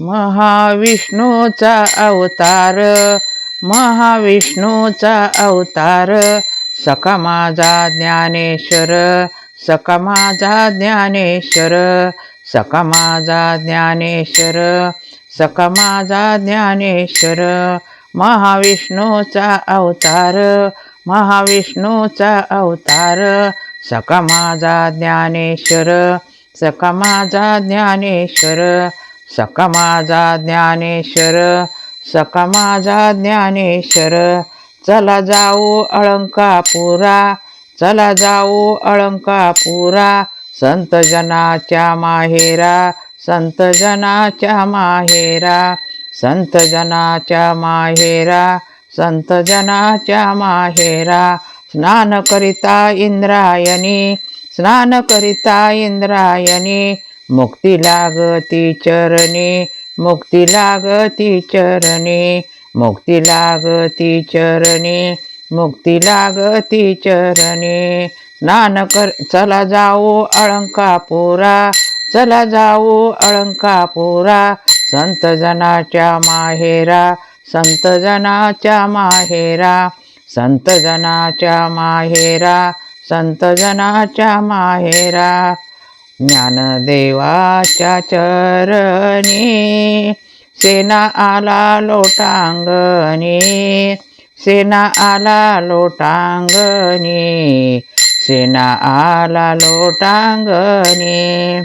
महाविष्णूचा अवतार महाविष्णूचा अवतार. सका माझा ज्ञानेश्वर सका माझा ज्ञानेश्वर. सका माझा ज्ञानेश्वर सका माझा ज्ञानेश्वर. महाविष्णूचा अवतार महाविष्णूचा अवतार. सका माझा ज्ञानेश्वर सका माझा ज्ञानेश्वर. सखा माझा ज्ञानेश्वर सखा माझा ज्ञानेश्वर. चला जाऊ अळंकापुरा चला जाऊ अळंकापुरा संत जनाच्या माहेरा संत जनाच्या माहेरा. संत जनाच्या माहेरा संत जनाच्या माहेरा. स्नान करिता इंद्रायणी स्नान करिता इंद्रायणी. मुक्ती लागती चरणी मुक्ती लागती चरणी मुक्ती लागती चरणी मुक्ती लागती चरणी. स्नान कर चला जाऊ अळंकापुरा चला जाऊ अळंकापुरा संत जनाच्या माहेरा संत जनाच्या माहेरा संत जनाच्या माहेरा संत जनाच्या माहेरा. ज्ञानदेवाच्या चरणी सेना आला लोटांगणी सेना आला लोटांगणी सेना आला लोटांगणी.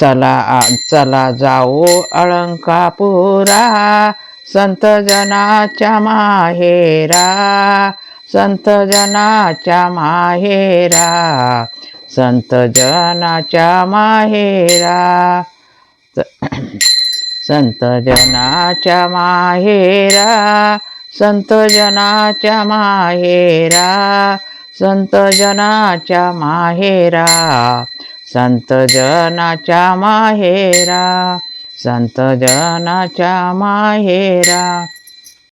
चला आ- चला जाऊ अळंकापुरा संत जनाच्या माहेरा संत जनाच्या माहेरा. संत जनाच्या माहेरा. संत जनाच्या माहेरा. संत जनाच्या माहेरा. संत जनाच्या माहेरा. संत जनाच्या माहेरा. संत जनाच्या माहेरा.